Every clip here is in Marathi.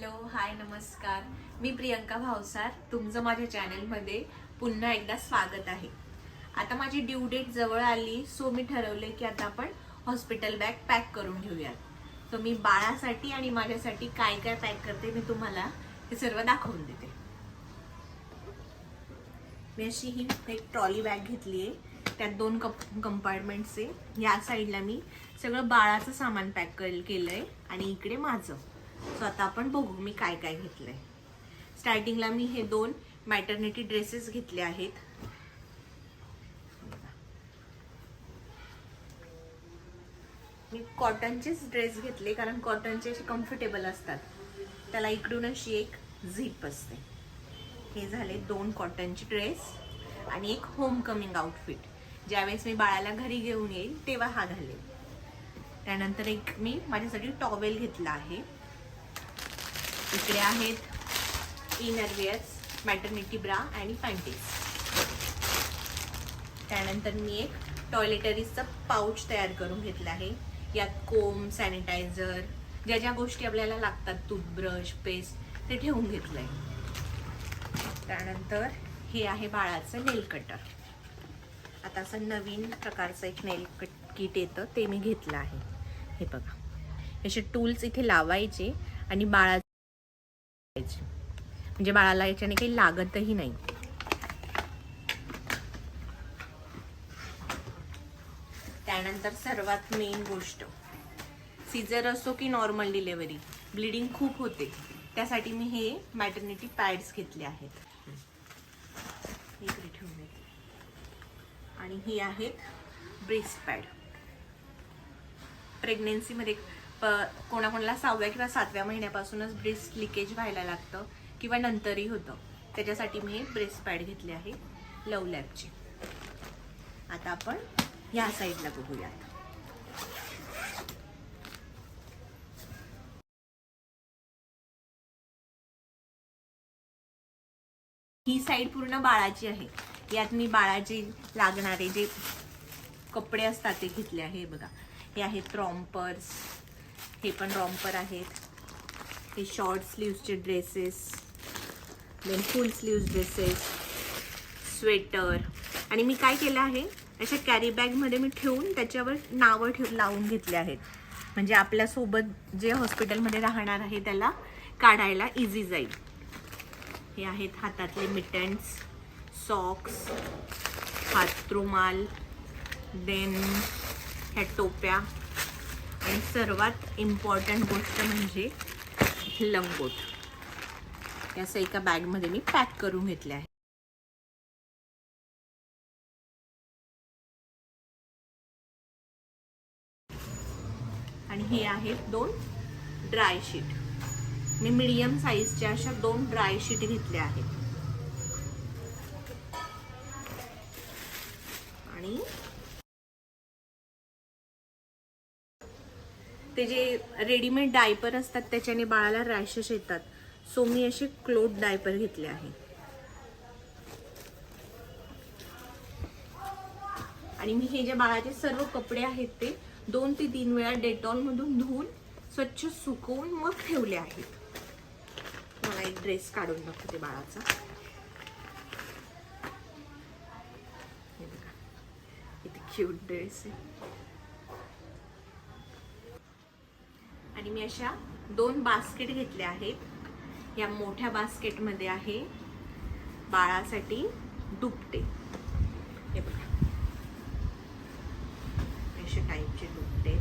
हॅलो हाय नमस्कार. मी प्रियंका भावसार तुमचं माझ्या चॅनलमध्ये पुन्हा एकदा स्वागत आहे. आता माझी ड्यू डेट जवळ आली सो मी ठरवले की आता आपण हॉस्पिटल बॅग पॅक करून घेऊयात. तर मी बाळासाठी आणि माझ्यासाठी काय काय पॅक करते मी तुम्हाला हे सर्व दाखवून देते. मी अशी ही एक ट्रॉली बॅग घेतली आहे त्यात दोन कप कंपार्टमेंट्स आहे. या साईडला मी सगळं बाळाचं सामान पॅक केलं आहे आणि इकडे माझं. सो आता आपण बघू मी काय काय घेतलंय. स्टार्टिंगला मी हे दोन मॅटर्निटी ड्रेसेस घेतले आहेत. मी कॉटनचेच ड्रेस घेतले कारण कॉटनचे असे कम्फर्टेबल असतात. त्याला इकडून अशी एक झीप असते. हे झाले दोन कॉटनचे ड्रेस आणि एक होम कमिंग आउटफिट ज्यावेळेस मी बाळाला घरी घेऊन येईल तेव्हा हा घालेल. त्यानंतर एक मी माझ्यासाठी टॉवेल घेतला आहे. इकडे आहेत इनरवेअर्स मॅटर्निटी ब्रा आणि पॅन्टीज त्यानंतर मी एक टॉयलेटरीजचं पाऊच तयार करून घेतलं आहे. यात कोम सॅनिटायझर ज्या ज्या गोष्टी आपल्याला लागतात टूथब्रश पेस्ट ते ठेवून आहे त्यानंतर हे आहे बाळाचं नेल कटर आता असं नवीन प्रकारचं एक नेल कट किट येतं ते मी घेतलं आहे. हे बघा. असे टूल्स इथे लावायचे आणि बाळा म्हणजे बाळाला याच्याने काही लागतही नाही. त्यानंतर सर्वात मेन गोष्ट. सीझर असो की नॉर्मल डिलेवरी ब्लिडिंग खूप होते. त्यासाठी मी हे मॅटर्निटी पॅड्स घेतले आहेत. इकडे ठेवून आणि ही आहेत ब्रेस्ट पॅड प्रेग्नेन्सीमध्ये प कोणाकोणाला सहाव्या किंवा सातव्या महिन्यापासूनच ब्रेस्ट लिकेज व्हायला लागतं. किंवा नंतरही होतं. त्याच्यासाठी मी हे ब्रेस्ट पॅड घेतले आहे लव लॅबचे. आता आपण ह्या साईडला बघूयात. ही साईड पूर्ण बाळाची आहे. यात मी बाळाचे लागणारे जे कपडे असतात ते घेतले आहे बघा. हे आहेत रॉम्पर्स हे पण रॉम्पर आहेत. हे short स्लीव्सचे dresses then full sleeve dresses sweater आणि मी काय केलं आहे? अशा कॅरी बॅगमध्ये मी ठेवून त्याच्यावर नावं ठेव लावून घेतले आहेत. म्हणजे आपल्यासोबत जे हॉस्पिटलमध्ये राहणार आहे त्याला काढायला इझी जाईल. हे आहेत हातातले मिटन्स सॉक्स हात रुमाल देन ह्या टोप्या. आणि सर्वात इम्पॉर्टंट गोष्ट म्हणजे लंगोट. हे असं एका बॅगमध्ये मी पॅक करून घेतले आहे. आणि हे आहेत दोन ड्राय शीट मी मीडियम साईजच्या अशा दोन ड्राय शीट घेतल्या आहेत. आणि ते जे रेडीमेड डायपर असतात त्याच्याने बाळाला रॅशेस येतात. सो मी असे क्लोथ डायपर घेतले आहे. आणि मी हे जे बाळाचे सर्व कपडे आहेत ते दोन ते तीन वेळा डेटॉल मधून धुवून स्वच्छ सुकवून मग ठेवले आहेत. मला एक ड्रेस काढून बघते बाळाचा. हे क्यूट ड्रेस आहे. आणि मी अशा दोन बास्केट घेतल्या आहेत. या मोठ्या बास्केटमध्ये आहे बाळासाठी दुपटे. हे बघा. अशा टाईपचे दुपटे.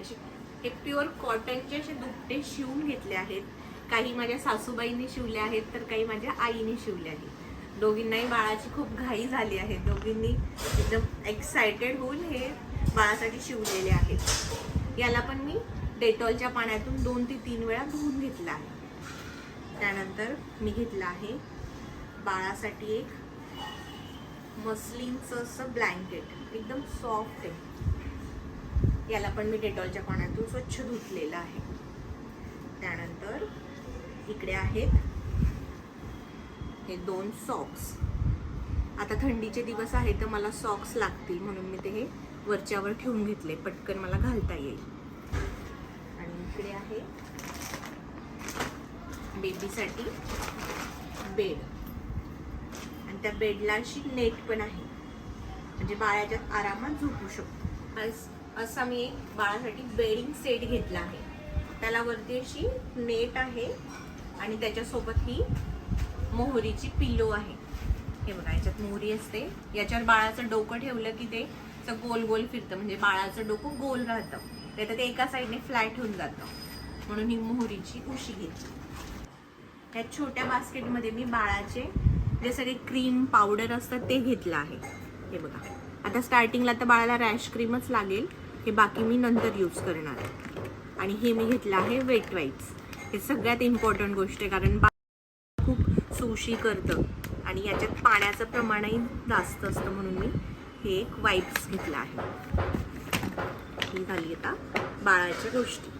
असे हे प्युअर कॉटनचे असे दुपटे शिवून घेतले आहेत. काही माझ्या सासूबाईंनी शिवले आहेत तर काही माझ्या आईने शिवले आहेत. दोघींनाही बाळाची खूप घाई झाली आहे. दोघींनी एकदम एक्सायटेड होऊन हे बाळासाठी शिवलेले आहेत. याला पण मी डेटॉलच्या पाण्यातून दोन ते तीन वेळा धुवून घेतला आहे. त्यानंतर मी घेतलं आहे बाळासाठी एक मस्लिनचं असं ब्लँकेट. एकदम सॉफ्ट आहे. याला पण मी डेटॉलच्या पाण्यातून स्वच्छ धुतलेलं आहे. त्यानंतर इकडे आहेत हे दोन सॉक्स आता थंडीचे दिवस आहे तर मला सॉक्स लागतील म्हणून मी ते हे वरच्यावर ठेवून घेतले. पटकन मला घालता येईल. आहे. बेबीसाठी बेड. आणि त्या बेडला अशी नेट पण आहे. म्हणजे बाळाच्यात आरामात झोपू शकतो. असं असा मी एक बाळासाठी बेडिंग सेट घेतला आहे. त्याला वरती अशी नेट आहे आणि त्याच्यासोबत ही मोहरीची पिल्लो आहे. हे बघा याच्यात मोहरी असते. याच्यावर बाळाचं डोकं ठेवलं की ते गोल गोल फिरतं. म्हणजे बाळाचं डोकं गोल राहतं. नाही तर ते एका साईडने फ्लॅट होऊन जातं. म्हणून ही मोहरीची उशी घेतली. ह्या छोट्या बास्केटमध्ये मी बाळाचे जे सगळे क्रीम पावडर असतात ते घेतलं आहे. हे बघा. आता स्टार्टिंगला तर बाळाला रॅश क्रीमच लागेल. हे बाकी मी नंतर यूज करणार आहे. आणि हे मी घेतलं आहे वेट वाईट्स हे सगळ्यात इम्पॉर्टंट गोष्ट आहे कारण बाळ खूप सुशी करतं. आणि याच्यात पाण्याचं प्रमाणही जास्त असतं म्हणून मी हे एक वाईप्स घेतलं आहे. ही झाली आता बाळाच्या गोष्टी.